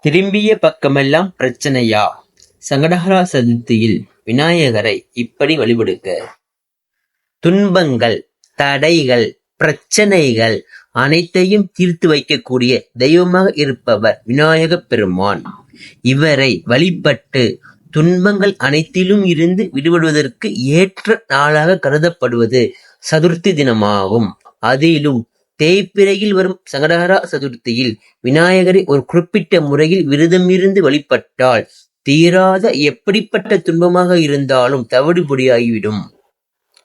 திரும்பிய பக்கமெல்லாம் பிரச்சனையா? சங்கடஹரா சதுர்த்தியில் விநாயகரை இப்படி வழிபடுக. துன்பங்கள் தடைகள் பிரச்சனைகள் அனைத்தையும் தீர்த்து வைக்கக்கூடிய தெய்வமாக இருப்பவர் விநாயகப் பெருமான். இவரை வழிபட்டு துன்பங்கள் அனைத்திலும் இருந்து விடுபடுவதற்கு ஏற்ற நாளாக கருதப்படுவது சதுர்த்தி தினமாகும். அதிலும் தேய்பிறையில் வரும் சங்கடஹர சதுர்த்தியில் விநாயகரை ஒரு குறிப்பிட்ட முறையில் விரதமிருந்து வழிபட்டால் தீராத எப்படிப்பட்ட துன்பமாக இருந்தாலும் தவிடுபொடியாகிவிடும்.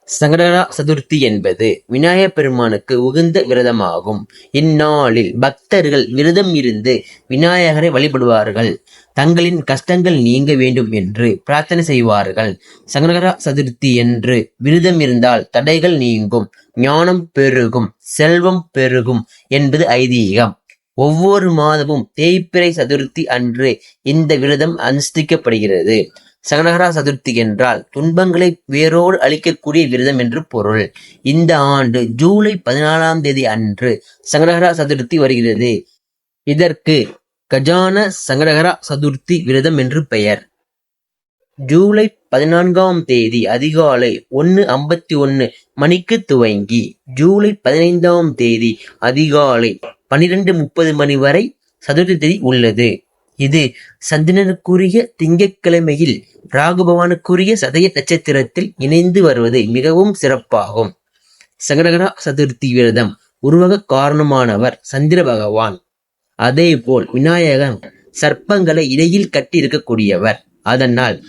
சங்கடஹர சதுர்த்தி என்பது விநாயக பெருமானுக்கு உகந்த விரதமாகும். இந்நாளில் பக்தர்கள் விரதம் இருந்து விநாயகரை வழிபடுவார்கள். தங்களின் கஷ்டங்கள் நீங்க வேண்டும் என்று பிரார்த்தனை செய்வார்கள். சங்கடகரா சதுர்த்தி என்று விரதம் இருந்தால் தடைகள் நீங்கும். ஞானம் பெருகும் செல்வம் பெருகும் என்பது ஐதீகம். ஒவ்வொரு மாதமும் தேய்பிறை சதுர்த்தி அன்று இந்த விரதம் அனுஷ்டிக்கப்படுகிறது. சங்கடகரா சதுர்த்தி என்றால் துன்பங்களை வேரோடு அழிக்கக்கூடிய விரதம் என்று பொருள். இந்த ஆண்டு ஜூலை பதினாலாம் தேதி அன்று சங்கடகரா சதுர்த்தி வருகிறது. இதற்கு கஜான சங்கடகரா சதுர்த்தி விரதம் என்று பெயர். ஜூலை பதினான்காம் தேதி அதிகாலை ஒன்று ஐம்பத்தி ஒன்று மணிக்கு துவங்கி ஜூலை பதினைந்தாம் தேதி அதிகாலை பனிரெண்டு முப்பது மணி வரை சதுர்த்தி தேதி உள்ளது. இது சந்திரனுக்குரிய திங்கட்கிழமையில் ராகுபவானுக்குரிய சதய நட்சத்திரத்தில் இணைந்து வருவது மிகவும் சிறப்பாகும். சங்கடகர சதுர்த்தி விரதம் உருவக காரணமானவர் சந்திர பகவான். அதேபோல் விநாயகன் சர்ப்பங்களை இடையில் கட்டியிருக்கக்கூடியவர். அதனால்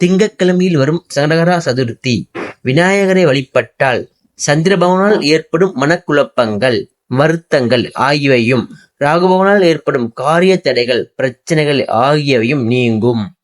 திங்கட்கிழமையில் வரும் சங்கடகரா சதுர்த்தி விநாயகரை வழிபட்டால் சந்திரபவனால் ஏற்படும் மனக்குழப்பங்கள் வருத்தங்கள் ஆகியவையும் ராகுபவனால் ஏற்படும் காரிய தடைகள் பிரச்சனைகள் ஆகியவையும் நீங்கும்.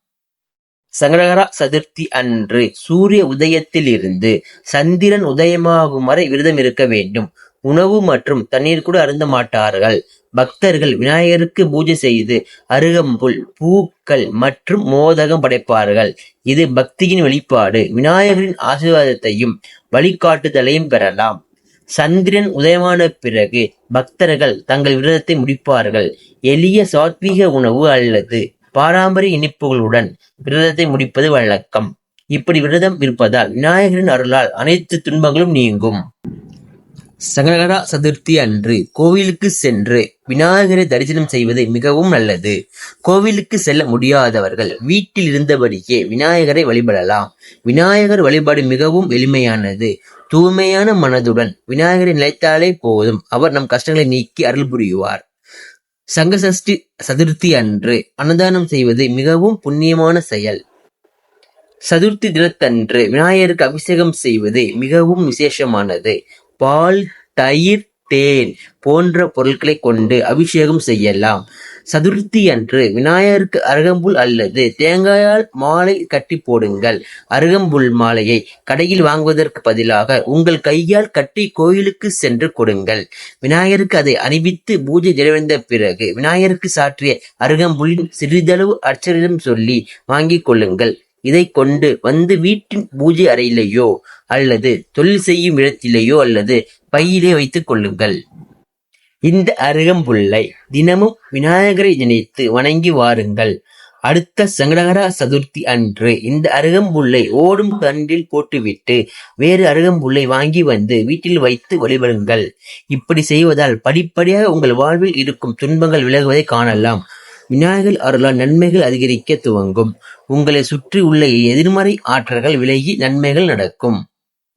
சங்கடகரா சதுர்த்தி அன்று சூரிய உதயத்தில் இருந்து சந்திரன் உதயமாகும் வரை விரதம் இருக்க வேண்டும். உணவு மற்றும் தண்ணீர் கூட அருந்த மாட்டார்கள். பக்தர்கள் விநாயகருக்கு பூஜை செய்து அருகம்புல் பூக்கள் மற்றும் மோதகம் படைப்பார்கள். இது பக்தியின் வெளிப்பாடு. விநாயகரின் ஆசீர்வாதத்தையும் வழிகாட்டுதலையும் பெறலாம். சந்திரன் உதயமான பிறகு பக்தர்கள் தங்கள் விரதத்தை முடிப்பார்கள். எளிய சாத்வீக உணவு அல்லது பாரம்பரிய இனிப்புகளுடன் விரதத்தை முடிப்பது வழக்கம். இப்படி விரதம் இருப்பதால் விநாயகரின் அருளால் அனைத்து துன்பங்களும் நீங்கும். சங்கடகரா சதுர்த்தி அன்று கோவிலுக்கு சென்று விநாயகரை தரிசனம் செய்வது மிகவும் நல்லது. கோவிலுக்கு செல்ல முடியாதவர்கள் வீட்டில் இருந்தபடியே விநாயகரை வழிபடலாம். விநாயகர் வழிபாடு மிகவும் எளிமையானது. தூய்மையான மனதுடன் விநாயகரை நிலைத்தாலே போதும். அவர் நம் கஷ்டங்களை நீக்கி அருள் புரியுவார். சங்கசஷ்டி சதுர்த்தி அன்று அன்னதானம் செய்வது மிகவும் புண்ணியமான செயல். சதுர்த்தி தினத்தன்று விநாயகருக்கு அபிஷேகம் செய்வது மிகவும் விசேஷமானது. பால் தயிர் தேன் போன்ற பொருட்களை கொண்டு அபிஷேகம் செய்யலாம். சதுர்த்தி அன்று விநாயகருக்கு அருகம்புல் அல்லது தேங்காயால் மாலை கட்டி போடுங்கள். அருகம்புல் மாலையை கடையில் வாங்குவதற்கு பதிலாக உங்கள் கையால் கட்டி கோயிலுக்கு சென்று கொடுங்கள். விநாயகருக்கு அதை அணிவித்து பூஜை நிறைவடைந்த பிறகு விநாயகருக்கு சாற்றிய அருகம்புலின் சிறிதளவு அர்ச்சரிடம் சொல்லி வாங்கிக் கொள்ளுங்கள். இதை கொண்டு வந்து வீட்டின் பூஜை அறையிலேயோ அல்லது தொழில் செய்யும் இடத்திலேயோ அல்லது பையிலே வைத்துக் கொள்ளுங்கள். இந்த அருகம்புல்லை தினமும் விநாயகரை நினைத்து வணங்கி வாருங்கள். அடுத்த சங்கடகர சதுர்த்தி அன்று இந்த அருகம்புல்லை ஓடும் தண்டில் போட்டுவிட்டு வேறு அருகம்புல்லை வாங்கி வந்து வீட்டில் வைத்து வழிபடுங்கள். இப்படி செய்வதால் படிப்படியாக உங்கள் வாழ்வில் இருக்கும் துன்பங்கள் விலகுவதை காணலாம். விநாயகர் அருளால் நன்மைகள் அதிகரிக்க துவங்கும். உங்களை சுற்றி உள்ள எதிர்மறை ஆற்றல்கள் விலகி நன்மைகள் நடக்கும்.